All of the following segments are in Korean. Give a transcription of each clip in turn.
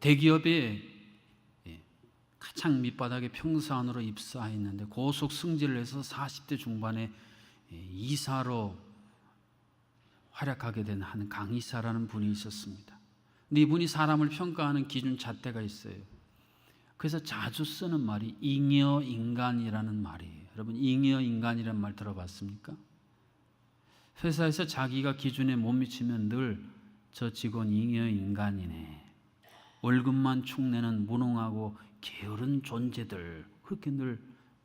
대기업에 예, 가장 밑바닥에 평사원으로 입사했는데 고속 승진을 해서 40대 중반에 예, 이사로 활약하게 된 한 강이사라는 분이 있었습니다. 근데 이분이 사람을 평가하는 기준 잣대가 있어요. 그래서 자주 쓰는 말이 잉여 인간이라는 말이에요. 여러분 잉여 인간이라는 말 들어봤습니까? 회사에서 자기가 기준에 못 미치면 늘 저 직원 잉여 인간이네. 월급만 축내는 무능하고 게으른 존재들 그렇게 늘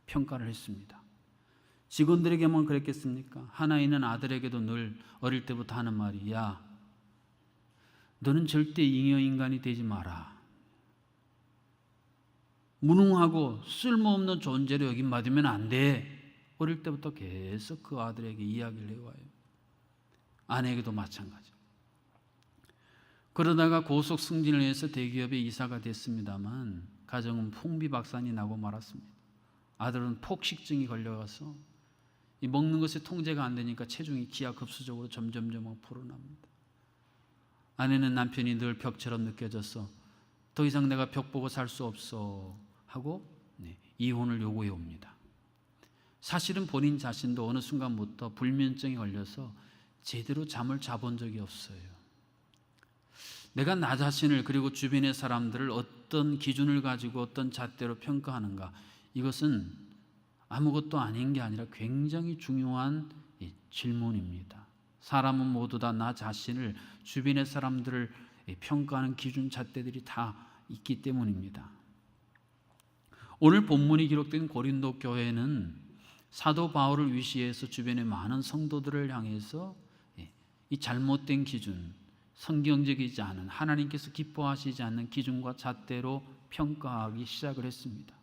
평가를 했습니다. 직원들에게만 그랬겠습니까? 하나 있는 아들에게도 늘 어릴 때부터 하는 말이 야 너는 절대 잉여 인간이 되지 마라. 무능하고 쓸모없는 존재로 여김 받으면 안 돼. 어릴 때부터 계속 그 아들에게 이야기를 해와요. 아내에게도 마찬가지. 그러다가 고속 승진을 해서 대기업에 이사가 됐습니다만 가정은 풍비박산이 나고 말았습니다. 아들은 폭식증이 걸려가서 이 먹는 것에 통제가 안 되니까 체중이 기하급수적으로 점점점 불어납니다. 아내는 남편이 늘 벽처럼 느껴져서 더 이상 내가 벽 보고 살 수 없어 하고 네, 이혼을 요구해 옵니다. 사실은 본인 자신도 어느 순간부터 불면증이 걸려서 제대로 잠을 자본 적이 없어요. 내가 나 자신을 그리고 주변의 사람들을 어떤 기준을 가지고 어떤 잣대로 평가하는가 이것은 아무것도 아닌 게 아니라 굉장히 중요한 질문입니다. 사람은 모두 다 나 자신을 주변의 사람들을 평가하는 기준 잣대들이 다 있기 때문입니다. 오늘 본문이 기록된 고린도 교회는 사도 바울을 위시해서 주변의 많은 성도들을 향해서 이 잘못된 기준, 성경적이지 않은 하나님께서 기뻐하시지 않는 기준과 잣대로 평가하기 시작을 했습니다.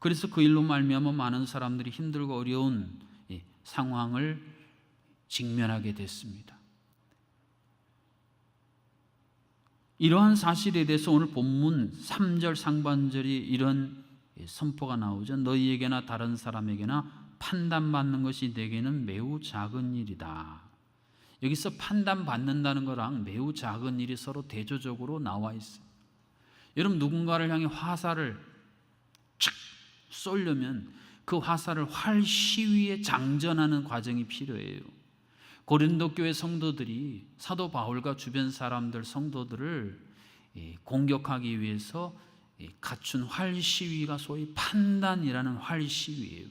그래서 그 일로 말미암아 많은 사람들이 힘들고 어려운 상황을 직면하게 됐습니다. 이러한 사실에 대해서 오늘 본문 3절 상반절이 이런 선포가 나오죠. 너희에게나 다른 사람에게나 판단받는 것이 내게는 매우 작은 일이다. 여기서 판단받는다는 거랑 매우 작은 일이 서로 대조적으로 나와 있어요. 여러분 누군가를 향해 화살을 촥 쏘려면 그 화살을 활 시위에 장전하는 과정이 필요해요. 고린도 교회 성도들이 사도 바울과 주변 사람들 성도들을 공격하기 위해서 갖춘 활 시위가 소위 판단이라는 활 시위예요.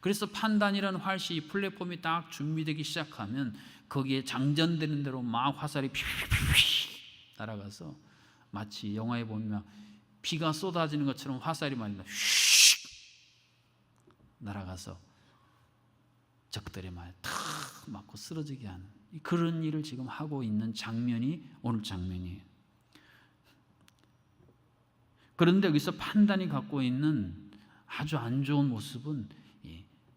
그래서 판단이라는 활 시위 플랫폼이 딱 준비되기 시작하면 거기에 장전되는 대로 막 화살이 피피피피 날아가서 마치 영화에 보면 비가 쏟아지는 것처럼 화살이 말이다 휙 날아가서 적들의 말에 탁 맞고 쓰러지게 하는 그런 일을 지금 하고 있는 장면이 오늘 장면이에요. 그런데 여기서 판단이 갖고 있는 아주 안 좋은 모습은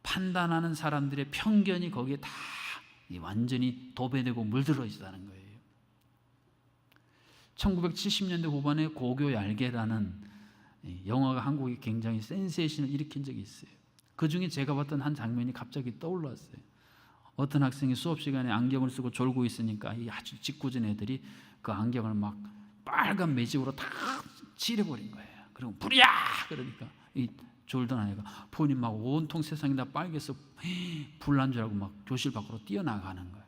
판단하는 사람들의 편견이 거기에 다 완전히 도배되고 물들어 있다는 거예요. 1970년대 후반에 고교 얄개라는 영화가 한국에 굉장히 센세이션을 일으킨 적이 있어요. 그 중에 제가 봤던 한 장면이 갑자기 떠올랐어요. 어떤 학생이 수업 시간에 안경을 쓰고 졸고 있으니까 이 아주 짓궂은 애들이 그 안경을 막 빨간 매직으로 다 칠해버린 거예요. 그리고 불이야! 그러니까 이 졸던 아이가 폰이 막 온통 세상이 다 빨개서 불난 줄 알고 막 교실 밖으로 뛰어나가는 거예요.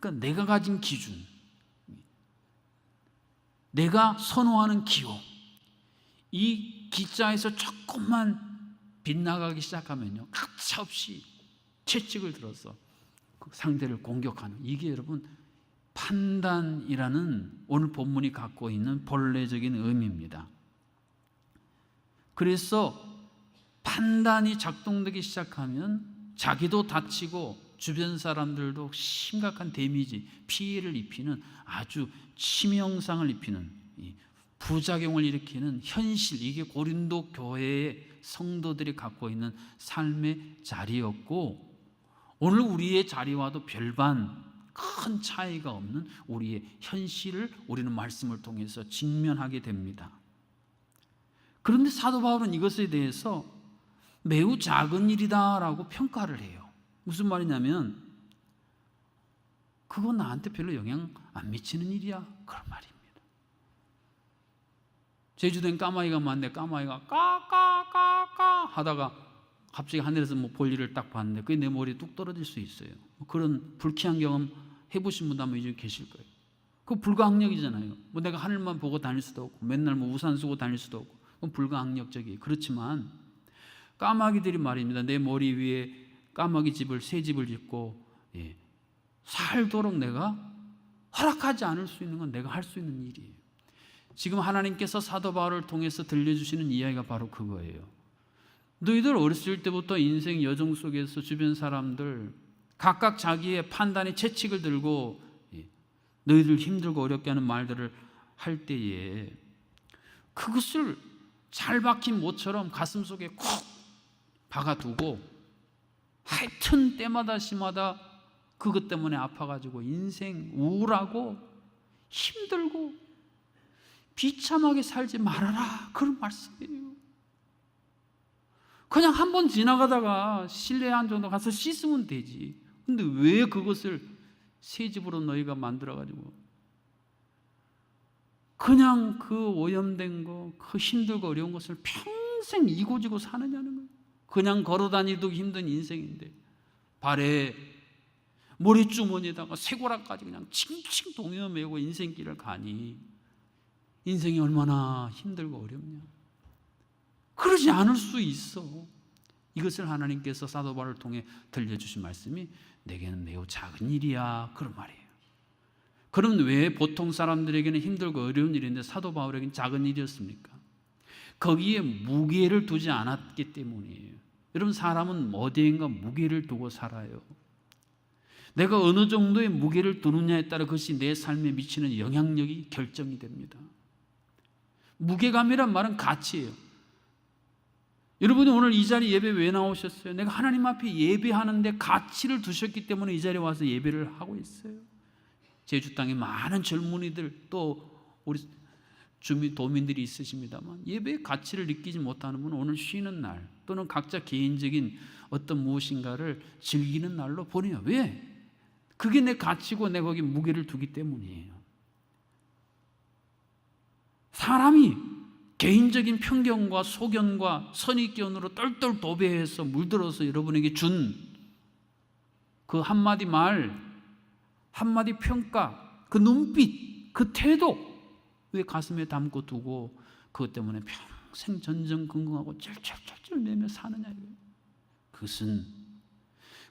그러니까 내가 가진 기준, 내가 선호하는 기호, 이 기자에서 조금만 빗나가기 시작하면요, 가차없이 채찍을 들어서 그 상대를 공격하는 이게 여러분 판단이라는 오늘 본문이 갖고 있는 본래적인 의미입니다. 그래서 판단이 작동되기 시작하면 자기도 다치고 주변 사람들도 심각한 데미지, 피해를 입히는 아주 치명상을 입히는 부작용을 일으키는 현실, 이게 고린도 교회의 성도들이 갖고 있는 삶의 자리였고, 오늘 우리의 자리와도 별반 큰 차이가 없는 우리의 현실을 우리는 말씀을 통해서 직면하게 됩니다. 그런데 사도 바울은 이것에 대해서 매우 작은 일이다라고 평가를 해요. 무슨 말이냐면 그건 나한테 별로 영향 안 미치는 일이야. 그런 말입니다. 제주도엔 까마귀가 많은데 까마귀가 까까까까 하다가 갑자기 하늘에서 뭐 볼일을 딱 봤는데 그게 내 머리에 뚝 떨어질 수 있어요. 뭐 그런 불쾌한 경험 해보신 분도 아마 이제 계실 거예요. 그 불가항력이잖아요. 뭐 내가 하늘만 보고 다닐 수도 없고 맨날 뭐 우산 쓰고 다닐 수도 없고 그건 불가항력적이에요. 그렇지만 까마귀들이 말입니다. 내 머리 위에 까마귀 집을 새 집을 짓고 예, 살도록 내가 허락하지 않을 수 있는 건 내가 할 수 있는 일이에요. 지금 하나님께서 사도 바울을 통해서 들려주시는 이야기가 바로 그거예요. 너희들 어렸을 때부터 인생 여정 속에서 주변 사람들 각각 자기의 판단의 채찍을 들고 예, 너희들 힘들고 어렵게 하는 말들을 할 때에 그것을 잘 박힌 모처럼 가슴 속에 콕 박아두고 하여튼 때마다 시마다 그것 때문에 아파가지고 인생 우울하고 힘들고 비참하게 살지 말아라 그런 말씀이에요. 그냥 한 번 지나가다가 실내에 한 정도 가서 씻으면 되지. 근데 왜 그것을 새 집으로 너희가 만들어 가지고 그냥 그 오염된 거, 그 힘들고 어려운 것을 평생 이고지고 사느냐는 거예요. 그냥 걸어 다니도 힘든 인생인데 발에 머리 주머니에다가 쇠고락까지 그냥 칭칭 동여 매고 인생길을 가니 인생이 얼마나 힘들고 어렵냐. 그러지 않을 수 있어. 이것을 하나님께서 사도 바울을 통해 들려주신 말씀이 내게는 매우 작은 일이야. 그런 말이에요. 그럼 왜 보통 사람들에게는 힘들고 어려운 일인데 사도 바울에게는 작은 일이었습니까? 거기에 무게를 두지 않았기 때문이에요. 여러분 사람은 어디엔가 무게를 두고 살아요. 내가 어느 정도의 무게를 두느냐에 따라 그것이 내 삶에 미치는 영향력이 결정이 됩니다. 무게감이란 말은 가치예요. 여러분이 오늘 이 자리 예배 왜 나오셨어요? 내가 하나님 앞에 예배하는데 가치를 두셨기 때문에 이 자리에 와서 예배를 하고 있어요. 제주 땅에 많은 젊은이들 또 우리 주민 도민들이 있으십니다만 예배의 가치를 느끼지 못하는 분은 오늘 쉬는 날 또는 각자 개인적인 어떤 무엇인가를 즐기는 날로 보내요. 왜? 그게 내 가치고 내가 거기 무게를 두기 때문이에요. 사람이 개인적인 편견과 소견과 선입견으로 똘똘 도배해서 물들어서 여러분에게 준 그 한마디 말, 한마디 평가, 그 눈빛, 그 태도 왜 가슴에 담고 두고 그것 때문에 평생 전전긍긍하고 쩔쩔쩔쩔 매며 사느냐 이거예요. 그것은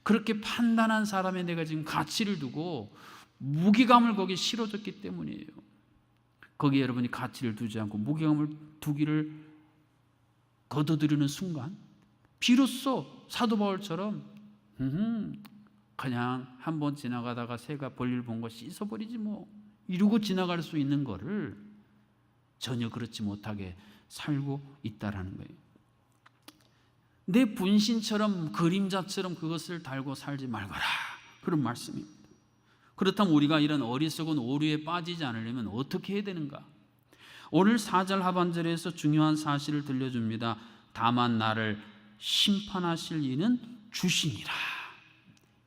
그렇게 판단한 사람의 내가 지금 가치를 두고 무기감을 거기에 실어줬기 때문이에요. 거기에 여러분이 가치를 두지 않고 무게감을 두기를 거둬들이는 순간 비로소 사도 바울처럼 음, 그냥 한 번 지나가다가 새가 볼일 본 거 씻어버리지 뭐 이러고 지나갈 수 있는 거를 전혀 그렇지 못하게 살고 있다라는 거예요. 내 분신처럼 그림자처럼 그것을 달고 살지 말거라 그런 말씀입니다. 그렇다면 우리가 이런 어리석은 오류에 빠지지 않으려면 어떻게 해야 되는가? 오늘 4절 하반절에서 중요한 사실을 들려줍니다. 다만 나를 심판하실 이는 주시니라.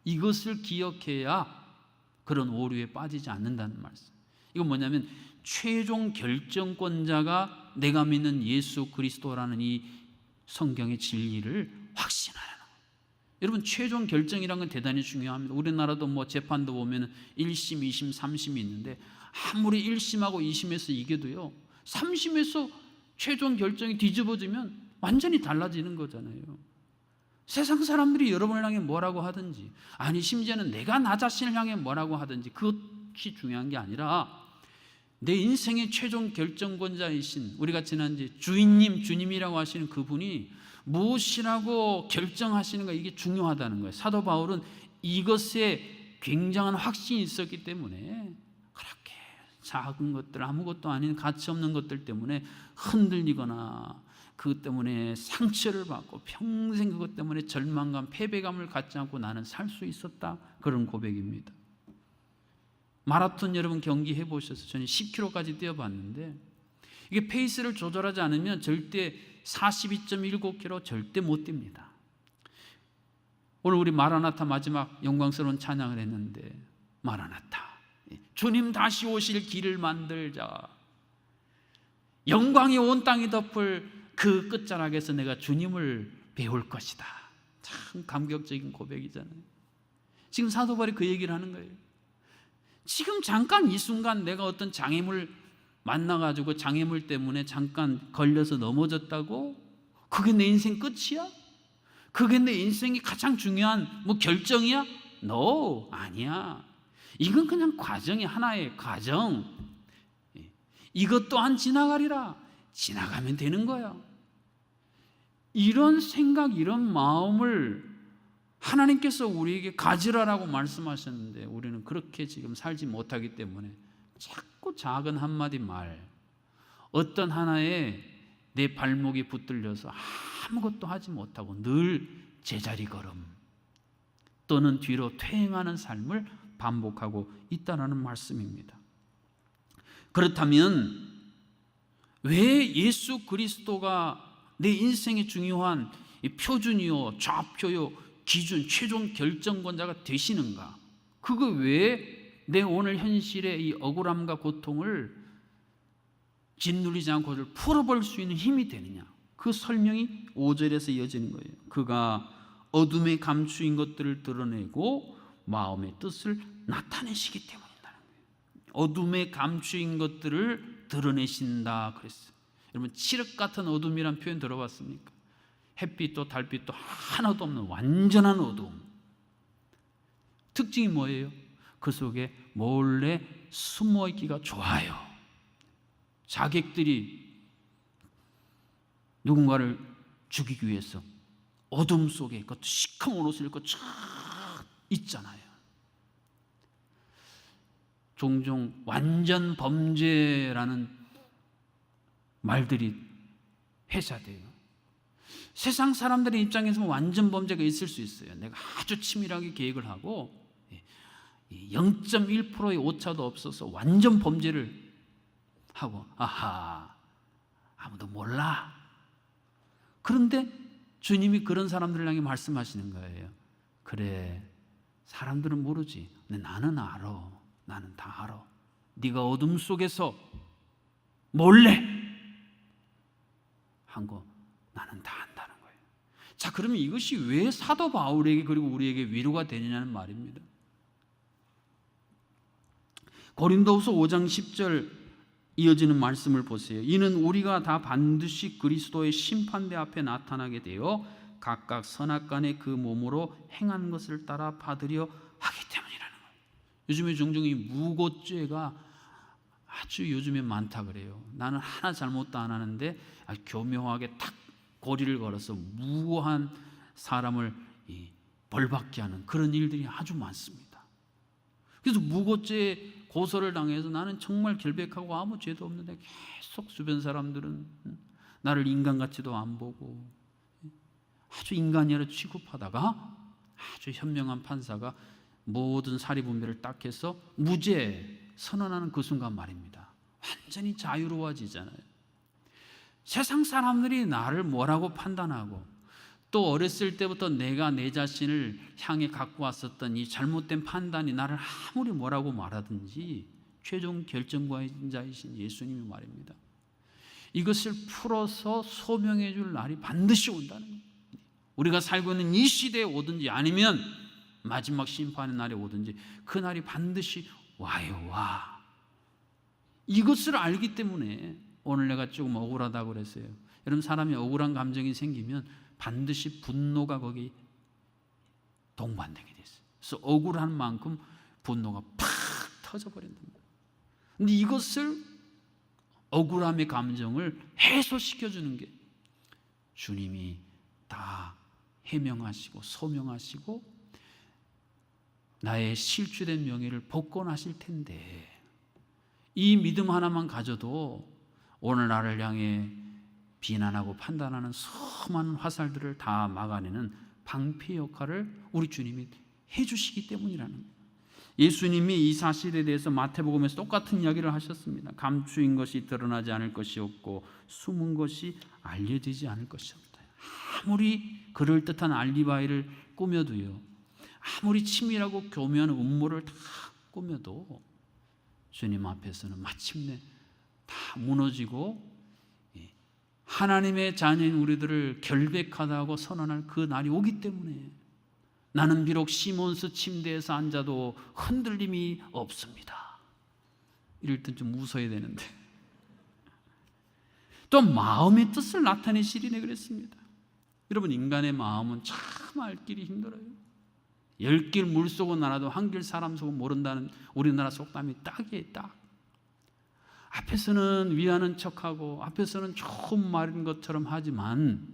이것을 기억해야 그런 오류에 빠지지 않는다는 말씀. 이건 뭐냐면 최종 결정권자가 내가 믿는 예수 그리스도라는 이 성경의 진리를 확신하라는 거예요. 여러분 최종 결정이란 건 대단히 중요합니다. 우리나라도 뭐 재판도 보면 1심, 2심, 3심이 있는데 아무리 1심하고 2심에서 이겨도요. 3심에서 최종 결정이 뒤집어지면 완전히 달라지는 거잖아요. 세상 사람들이 여러분을 향해 뭐라고 하든지 아니 심지어는 내가 나 자신을 향해 뭐라고 하든지 그것이 중요한 게 아니라 내 인생의 최종 결정권자이신 우리가 지난주에 주인님 주님이라고 하시는 그분이 무엇이라고 결정하시는가 이게 중요하다는 거예요. 사도 바울은 이것에 굉장한 확신이 있었기 때문에 그렇게 작은 것들 아무것도 아닌 가치 없는 것들 때문에 흔들리거나 그것 때문에 상처를 받고 평생 그것 때문에 절망감, 패배감을 갖지 않고 나는 살 수 있었다. 그런 고백입니다. 마라톤 여러분 경기 해보셔서 저는 10km까지 뛰어봤는데 이게 페이스를 조절하지 않으면 절대 42.19km 절대 못 뜁니다. 오늘 우리 마라나타 마지막 영광스러운 찬양을 했는데 마라나타 주님 다시 오실 길을 만들자 영광이 온 땅이 덮을 그 끝자락에서 내가 주님을 배울 것이다. 참 감격적인 고백이잖아요. 지금 사도 바울이 그 얘기를 하는 거예요. 지금 잠깐 이 순간 내가 어떤 장애물 만나가지고 장애물 때문에 잠깐 걸려서 넘어졌다고? 그게 내 인생 끝이야? 그게 내 인생이 가장 중요한 뭐 결정이야? No, 아니야. 이건 그냥 과정이 하나의 과정. 이것 또한 지나가리라. 지나가면 되는 거야. 이런 생각, 이런 마음을 하나님께서 우리에게 가지라라고 말씀하셨는데 우리는 그렇게 지금 살지 못하기 때문에 자꾸 작은 한마디 말, 어떤 하나에 내 발목이 붙들려서 아무것도 하지 못하고 늘 제자리 걸음 또는 뒤로 퇴행하는 삶을 반복하고 있다라는 말씀입니다. 그렇다면 왜 예수 그리스도가 내 인생의 중요한 이 표준이요, 좌표요, 기준, 최종 결정권자가 되시는가? 그거 왜내 오늘 현실의 이 억울함과 고통을 짓누리지 않고 를 풀어볼 수 있는 힘이 되느냐? 그 설명이 5절에서 이어지는 거예요. 그가 어둠에 감추인 것들을 드러내고 마음의 뜻을 나타내시기 때문이라는. 어둠에 감추인 것들을 드러내신다 그랬어요. 여러분 칠흑 같은 어둠이란 표현 들어봤습니까? 햇빛도 달빛도 하나도 없는 완전한 어둠. 특징이 뭐예요? 그 속에 몰래 숨어 있기가 좋아요. 자객들이 누군가를 죽이기 위해서 어둠 속에 그것도 시커먼 옷을 입고 쫙 있잖아요. 종종 완전 범죄라는 말들이 회자돼요. 세상 사람들의 입장에서 완전 범죄가 있을 수 있어요. 내가 아주 치밀하게 계획을 하고 0.1%의 오차도 없어서 완전 범죄를 하고 아하 아무도 몰라. 그런데 주님이 그런 사람들을 향해 말씀하시는 거예요. 그래 사람들은 모르지. 근데 나는 알아. 나는 다 알아. 네가 어둠 속에서 몰래 한 거 나는 다 안다는 거예요. 자, 그러면 이것이 왜 사도 바울에게 그리고 우리에게 위로가 되느냐는 말입니다. 고린도후서 5장 10절 이어지는 말씀을 보세요. 이는 우리가 다 반드시 그리스도의 심판대 앞에 나타나게 되어 각각 선악간의 그 몸으로 행한 것을 따라 받으려 하기 때문이라는 거예요. 요즘에 종종 이 무고죄가 아주 요즘에 많다 그래요. 나는 하나 잘못도 안 하는데 아주 교묘하게 탁 고리를 걸어서 무고한 사람을 벌받게 하는 그런 일들이 아주 많습니다. 그래서 무고죄 고소를 당해서 나는 정말 결백하고 아무 죄도 없는데 계속 주변 사람들은 나를 인간같이도 안 보고 아주 인간이라 취급하다가 아주 현명한 판사가 모든 사리분별을 딱 해서 무죄 선언하는 그 순간 말입니다. 완전히 자유로워지잖아요. 세상 사람들이 나를 뭐라고 판단하고 또 어렸을 때부터 내가 내 자신을 향해 갖고 왔었던 이 잘못된 판단이 나를 아무리 뭐라고 말하든지 최종 결정권자이신 예수님이 말입니다. 이것을 풀어서 소명해 줄 날이 반드시 온다는 거예요. 우리가 살고 있는 이 시대에 오든지 아니면 마지막 심판의 날에 오든지 그 날이 반드시 와요, 와. 이것을 알기 때문에 오늘 내가 조금 억울하다고 그랬어요. 여러분 사람이 억울한 감정이 생기면 반드시 분노가 거기 동반되게 됐어요. 그래서 억울한 만큼 분노가 팍 터져 버린답니다. 근데 이것을 억울함의 감정을 해소시켜 주는 게 주님이 다 해명하시고 소명하시고 나의 실추된 명예를 복권하실 텐데 이 믿음 하나만 가져도 오늘 나를 향해 비난하고 판단하는 수많은 화살들을 다 막아내는 방패 역할을 우리 주님이 해주시기 때문이라는 거예요. 예수님이 이 사실에 대해서 마태복음에서 똑같은 이야기를 하셨습니다. 감추인 것이 드러나지 않을 것이 없고 숨은 것이 알려지지 않을 것이 없다. 아무리 그럴 듯한 알리바이를 꾸며도요. 아무리 치밀하고 교묘한 음모를 다 꾸며도 주님 앞에서는 마침내 다 무너지고 하나님의 자녀인 우리들을 결백하다고 선언할 그 날이 오기 때문에 나는 비록 시몬스 침대에서 앉아도 흔들림이 없습니다. 이럴 땐 좀 웃어야 되는데. 또 마음의 뜻을 나타내시리네 그랬습니다. 여러분 인간의 마음은 참 알 길이 힘들어요. 열 길 물 속은 알아도 한 길 사람 속은 모른다는 우리나라 속담이 딱이에요, 딱. 앞에서는 위하는 척하고 앞에서는 좋은 말인 것처럼 하지만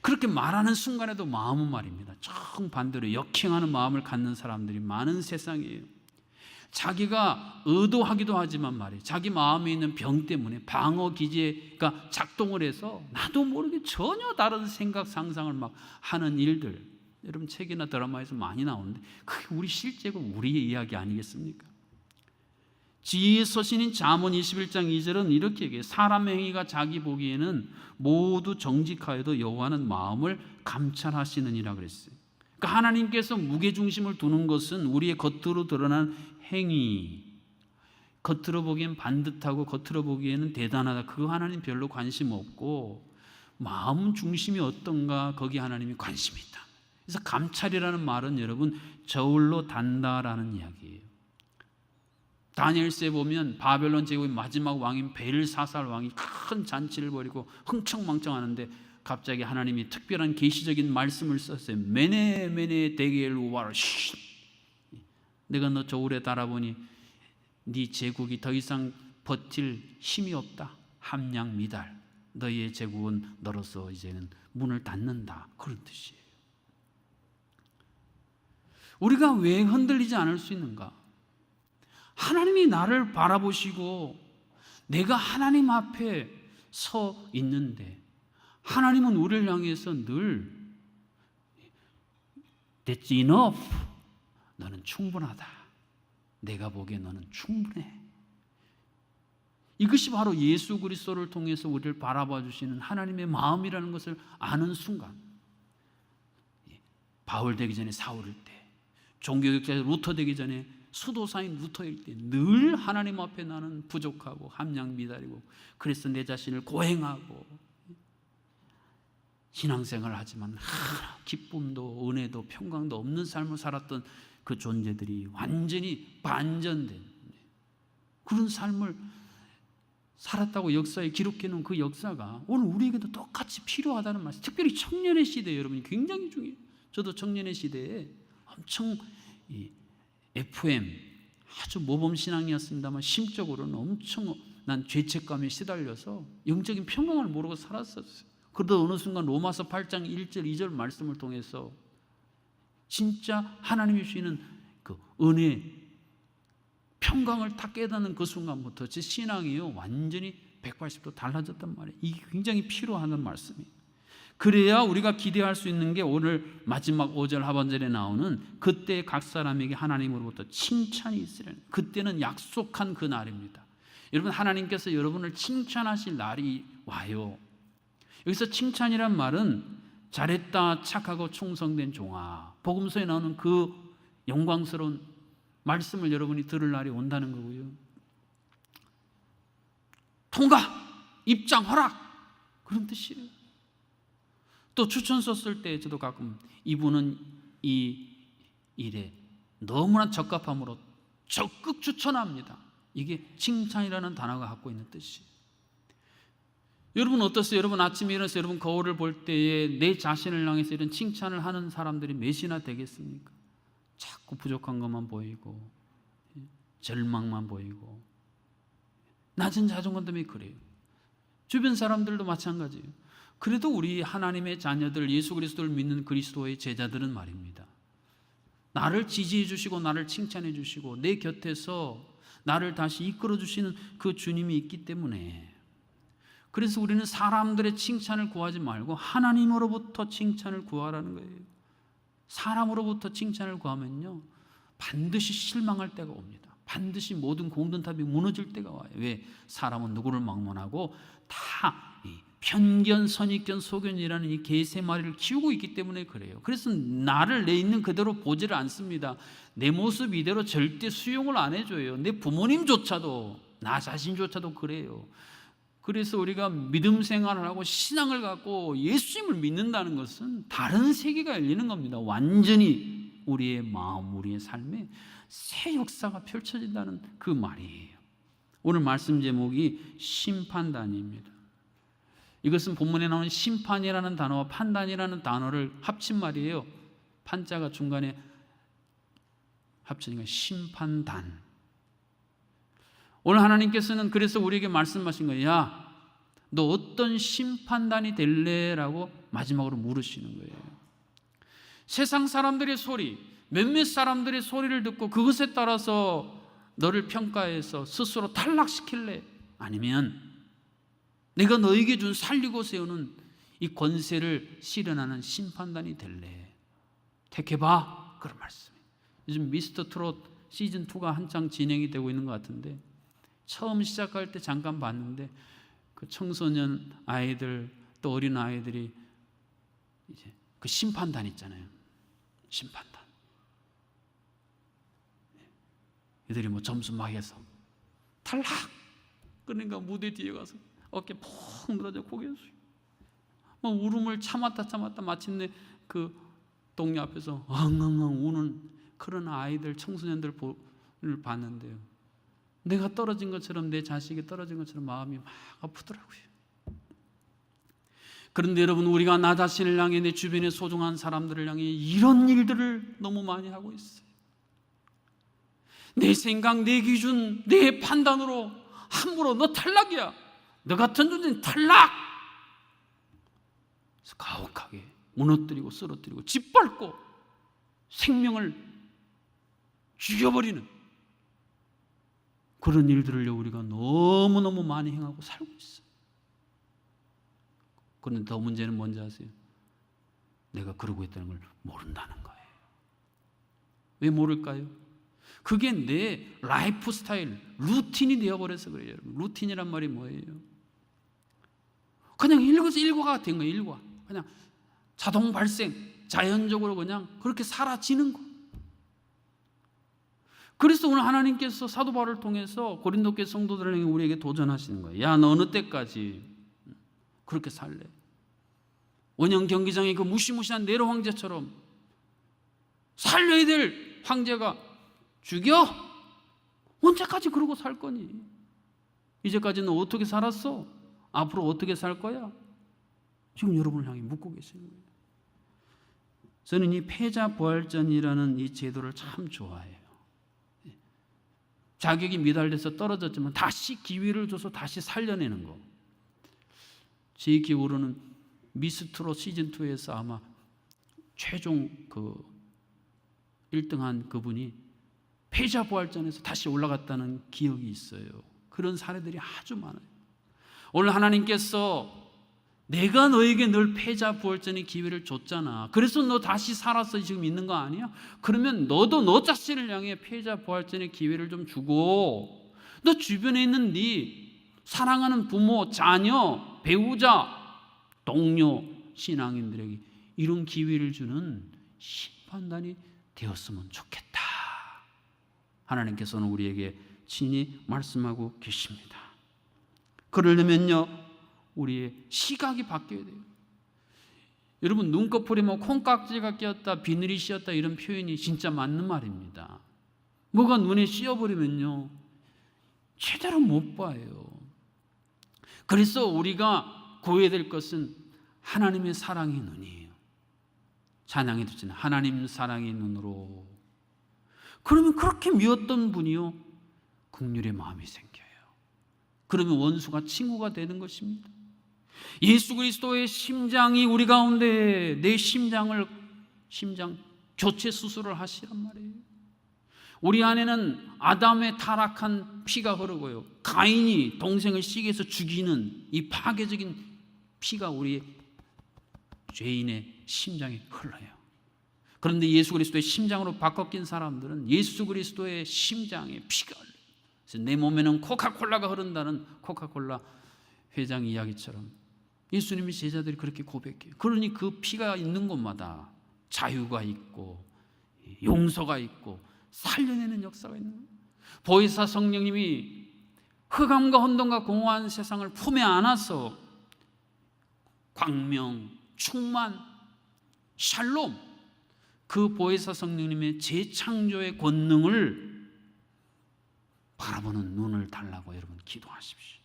그렇게 말하는 순간에도 마음은 말입니다. 정반대로 역행하는 마음을 갖는 사람들이 많은 세상이에요. 자기가 의도하기도 하지만 말이에요. 자기 마음에 있는 병 때문에 방어 기제가 작동을 해서 나도 모르게 전혀 다른 생각, 상상을 막 하는 일들. 여러분 책이나 드라마에서 많이 나오는데 그게 우리 실제고 우리의 이야기 아니겠습니까? 지혜의 서신인 잠언 21장 2절은 이렇게 얘기해요. 사람 행위가 자기 보기에는 모두 정직하여도 여호와는 마음을 감찰하시느니라 그랬어요. 그러니까 하나님께서 무게 중심을 두는 것은 우리의 겉으로 드러난 행위. 겉으로 보기엔 반듯하고 겉으로 보기에는 대단하다. 그거 하나님 별로 관심 없고 마음 중심이 어떤가 거기 하나님이 관심이 있다. 그래서 감찰이라는 말은 여러분 저울로 단다라는 이야기예요. 다니엘서에 보면 바벨론 제국의 마지막 왕인 벨사살 왕이 큰 잔치를 벌이고 흥청망청하는데 갑자기 하나님이 특별한 계시적인 말씀을 썼어요. 메네 메네 데겔 우와르 내가 너 저울에 달아보니 네 제국이 더 이상 버틸 힘이 없다. 함량 미달. 너희의 제국은 너로서 이제는 문을 닫는다. 그런 뜻이에요. 우리가 왜 흔들리지 않을 수 있는가? 하나님이 나를 바라보시고 내가 하나님 앞에 서 있는데 하나님은 우리를 향해서 늘 That's enough. 너는 충분하다. 내가 보기에 너는 충분해. 이것이 바로 예수 그리스도를 통해서 우리를 바라봐 주시는 하나님의 마음이라는 것을 아는 순간 바울 되기 전에 사울일 때 종교개혁자 루터 되기 전에 수도사인 루터일 때 늘 하나님 앞에 나는 부족하고 함량 미달이고 그래서 내 자신을 고행하고 신앙생활을 하지만 하, 기쁨도 은혜도 평강도 없는 삶을 살았던 그 존재들이 완전히 반전된 그런 삶을 살았다고 역사에 기록해 놓은 그 역사가 오늘 우리에게도 똑같이 필요하다는 말씀. 특별히 청년의 시대에 여러분이 굉장히 중요해요. 저도 청년의 시대에 엄청 이 FM 아주 모범 신앙이었습니다만 심적으로는 엄청 난 죄책감에 시달려서 영적인 평강을 모르고 살았었어요. 그러다 어느 순간 로마서 8장 1절 2절 말씀을 통해서 진짜 하나님이 주시는 그 은혜 평강을 딱 깨닫는 그 순간부터 제 신앙이요 완전히 180도 달라졌단 말이에요. 이게 굉장히 필요한 말씀이에요. 그래야 우리가 기대할 수 있는 게 오늘 마지막 5절 하반절에 나오는 그때 각 사람에게 하나님으로부터 칭찬이 있으려는 그때는 약속한 그 날입니다. 여러분 하나님께서 여러분을 칭찬하실 날이 와요. 여기서 칭찬이란 말은 잘했다 착하고 충성된 종아 복음서에 나오는 그 영광스러운 말씀을 여러분이 들을 날이 온다는 거고요. 통과 입장 허락 그런 뜻이에요. 또 추천서 쓸때 저도 가끔 이분은 이 일에 너무나 적합함으로 적극 추천합니다. 이게 칭찬이라는 단어가 갖고 있는 뜻이에요. 여러분 어떠세요? 여러분 아침에 일어나서 여러분 거울을 볼 때에 내 자신을 향해서 이런 칭찬을 하는 사람들이 몇이나 되겠습니까? 자꾸 부족한 것만 보이고 절망만 보이고 낮은 자존감 때문에 그래요. 주변 사람들도 마찬가지예요. 그래도 우리 하나님의 자녀들 예수 그리스도를 믿는 그리스도의 제자들은 말입니다. 나를 지지해 주시고 나를 칭찬해 주시고 내 곁에서 나를 다시 이끌어 주시는 그 주님이 있기 때문에 그래서 우리는 사람들의 칭찬을 구하지 말고 하나님으로부터 칭찬을 구하라는 거예요. 사람으로부터 칭찬을 구하면요. 반드시 실망할 때가 옵니다. 반드시 모든 공든탑이 무너질 때가 와요. 왜? 사람은 누구를 막론하고 다 편견, 선입견, 소견이라는 이 개 세 마리를 키우고 있기 때문에 그래요. 그래서 나를 내 있는 그대로 보지를 않습니다. 내 모습 이대로 절대 수용을 안 해줘요. 내 부모님조차도 나 자신조차도 그래요. 그래서 우리가 믿음 생활을 하고 신앙을 갖고 예수님을 믿는다는 것은 다른 세계가 열리는 겁니다. 완전히 우리의 마음, 우리의 삶에 새 역사가 펼쳐진다는 그 말이에요. 오늘 말씀 제목이 심판단입니다. 이것은 본문에 나오는 심판이라는 단어와 판단이라는 단어를 합친 말이에요. 판자가 중간에 합치니까 심판단. 오늘 하나님께서는 그래서 우리에게 말씀하신 거예요. 야, 너 어떤 심판단이 될래라고 마지막으로 물으시는 거예요. 세상 사람들의 소리, 몇몇 사람들의 소리를 듣고 그것에 따라서 너를 평가해서 스스로 탈락시킬래? 아니면 내가 너에게 준 살리고 세우는 이 권세를 실현하는 심판단이 될래? 택해봐. 그런 말씀이에요. 요즘 미스터 트롯 시즌 2가 한창 진행이 되고 있는 것 같은데 처음 시작할 때 잠깐 봤는데 그 청소년 아이들 또 어린 아이들이 이제 그 심판단 있잖아요. 심판단. 이들이 뭐 점수 막 해서 탈락. 그러니까 무대 뒤에 가서 어깨 푹 늘어져 고개 숙이고 뭐 울음을 참았다 참았다 마침내 그 동네 앞에서 엉엉엉 우는 그런 아이들 청소년들을 봤는데요. 내가 떨어진 것처럼 내 자식이 떨어진 것처럼 마음이 막 아프더라고요. 그런데 여러분 우리가 나 자신을 향해 내 주변의 소중한 사람들을 향해 이런 일들을 너무 많이 하고 있어요. 내 생각, 내 기준, 내 판단으로 함부로 너 탈락이야. 너 같은 존재는 탈락. 그래서 가혹하게 무너뜨리고 쓰러뜨리고 짓밟고 생명을 죽여버리는 그런 일들을 우리가 너무너무 많이 행하고 살고 있어요. 그런데 더 문제는 뭔지 아세요? 내가 그러고 있다는 걸 모른다는 거예요. 왜 모를까요? 그게 내 라이프 스타일, 루틴이 되어버려서 그래요. 루틴이란 말이 뭐예요? 그냥 일거서 일과가 된 거예요. 일과. 그냥 자동 발생, 자연적으로 그냥 그렇게 사라지는 거. 그래서 오늘 하나님께서 사도 바울을 통해서 고린도교 성도들에게 우리에게 도전하시는 거예요. 야, 너 어느 때까지 그렇게 살래? 원형 경기장의 그 무시무시한 네로 황제처럼 살려야 될 황제가 죽여? 언제까지 그러고 살 거니? 이제까지는 어떻게 살았어? 앞으로 어떻게 살 거야? 지금 여러분을 향해 묻고 계시는 거예요. 저는 이 패자 부활전이라는 이 제도를 참 좋아해요. 자격이 미달돼서 떨어졌지만 다시 기회를 줘서 다시 살려내는 거. 제 기억으로는 미스트로 시즌 2에서 아마 최종 그 1등한 그분이 패자 부활전에서 다시 올라갔다는 기억이 있어요. 그런 사례들이 아주 많아요. 오늘 하나님께서 내가 너에게 늘 패자 부활전의 기회를 줬잖아. 그래서 너 다시 살아서 지금 있는 거 아니야? 그러면 너도 너 자신을 향해 패자 부활전의 기회를 좀 주고 너 주변에 있는 네 사랑하는 부모, 자녀, 배우자, 동료, 신앙인들에게 이런 기회를 주는 심판단이 되었으면 좋겠다. 하나님께서는 우리에게 친히 말씀하고 계십니다. 그러려면요, 우리의 시각이 바뀌어야 돼요. 여러분 눈꺼풀이 뭐 콩깍지가 끼었다, 비늘이 씌었다 이런 표현이 진짜 맞는 말입니다. 뭐가 눈에 씌어버리면요, 제대로 못 봐요. 그래서 우리가 구해야 될 것은 하나님의 사랑의 눈이에요. 찬양이 듣지는 하나님 사랑의 눈으로. 그러면 그렇게 미웠던 분이요, 국률의 마음이 생겨요. 그러면 원수가 친구가 되는 것입니다. 예수 그리스도의 심장이 우리 가운데 내 심장을 심장 교체 수술을 하시란 말이에요. 우리 안에는 아담의 타락한 피가 흐르고요. 가인이 동생을 시기해서 죽이는 이 파괴적인 피가 우리 죄인의 심장에 흘러요. 그런데 예수 그리스도의 심장으로 바꿔낀 사람들은 예수 그리스도의 심장에 피가 흘러요. 내 몸에는 코카콜라가 흐른다는 코카콜라 회장 이야기처럼 예수님의 제자들이 그렇게 고백해요. 그러니 그 피가 있는 곳마다 자유가 있고 용서가 있고 살려내는 역사가 있는 거예요. 보혜사 성령님이 흑암과 혼돈과 공허한 세상을 품에 안아서 광명, 충만, 샬롬 그 보혜사 성령님의 재창조의 권능을 바라보는 눈을 달라고 여러분 기도하십시오.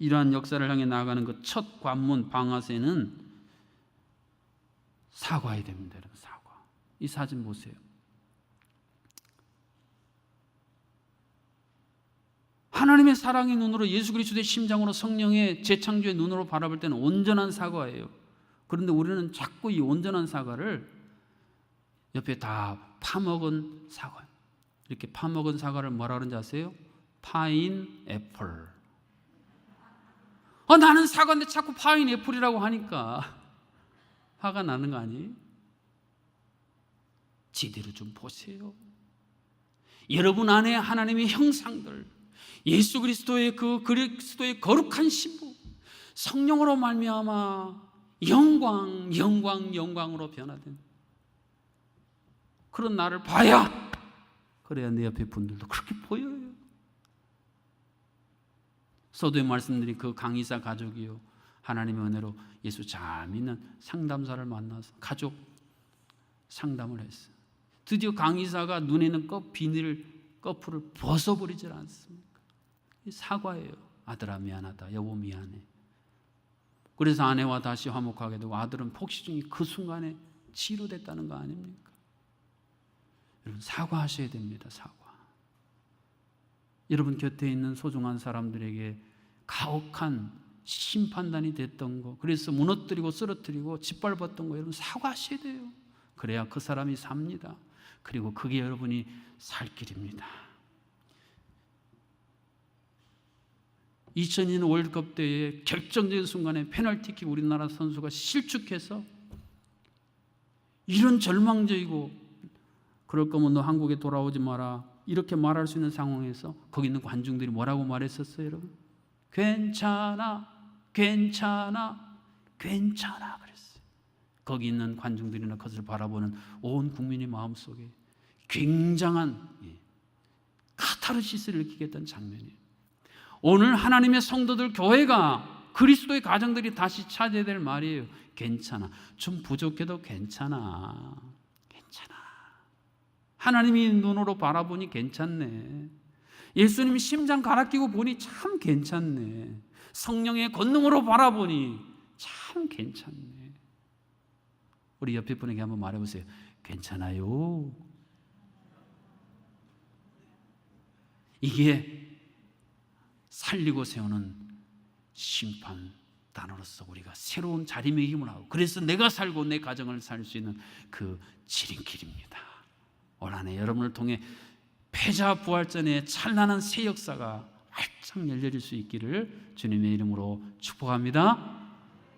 이러한 역사를 향해 나아가는 그 첫 관문 방아쇠는 사과해야 됩니다, 여러분 사과. 이 사진 보세요. 하나님의 사랑의 눈으로 예수 그리스도의 심장으로 성령의 재창조의 눈으로 바라볼 때는 온전한 사과예요. 그런데 우리는 자꾸 이 온전한 사과를 옆에 다 파먹은 사과. 이렇게 파먹은 사과를 뭐라 그러는지 아세요? 파인 애플. 어, 나는 사과인데 자꾸 파인 애플이라고 하니까 화가 나는 거 아니에요? 제대로 좀 보세요. 여러분 안에 하나님의 형상들, 예수 그리스도의 그 그리스도의 거룩한 신부, 성령으로 말미암아 영광, 영광, 영광으로 변화된 그런 나를 봐야 그래야 내 옆에 분들도 그렇게 보여요. 서두에 말씀드린 그 강의사 가족이요. 하나님의 은혜로 예수 잘 믿는 상담사를 만나서 가족 상담을 했어요. 드디어 강의사가 눈에 있는 껍 비닐 거풀을 벗어버리질 않습니까? 사과예요. 아들아 미안하다. 여보 미안해. 그래서 아내와 다시 화목하게 되고 아들은 폭시중이 그 순간에 치료됐다는 거 아닙니까? 여러분 사과하셔야 됩니다. 사과. 여러분 곁에 있는 소중한 사람들에게 가혹한 심판단이 됐던 거, 그래서 무너뜨리고 쓰러뜨리고 짓밟았던 거 여러분 사과하셔야 돼요. 그래야 그 사람이 삽니다. 그리고 그게 여러분이 살 길입니다. 2002년 월드컵 때에 결정적인 순간에 페널티킥 우리나라 선수가 실축해서 이런 절망적이고 그럴 거면 너 한국에 돌아오지 마라 이렇게 말할 수 있는 상황에서 거기 있는 관중들이 뭐라고 말했었어요, 여러분? 괜찮아, 괜찮아, 괜찮아 그랬어요. 거기 있는 관중들이나 그것을 바라보는 온 국민의 마음 속에 굉장한 예, 카타르시스를 했던 장면이에요. 오늘 하나님의 성도들 교회가 그리스도의 가정들이 다시 찾아야 될 말이에요. 괜찮아. 좀 부족해도. 괜찮아. 하나님이 눈으로 바라보니 괜찮네. 예수님 심장 갈아 끼고 보니 참 괜찮네. 성령의 권능으로 바라보니 참 괜찮네. 우리 옆에 분에게 한번 말해 보세요. 괜찮아요. 이게 살리고 세우는 심판 단으로서 우리가 새로운 자리매김을 하고 그래서 내가 살고 내 가정을 살 수 있는 그 지름길입니다. 올 한해 여러분을 통해 패자 부활전의 찬란한 새 역사가 활짝 열려질 수 있기를 주님의 이름으로 축복합니다.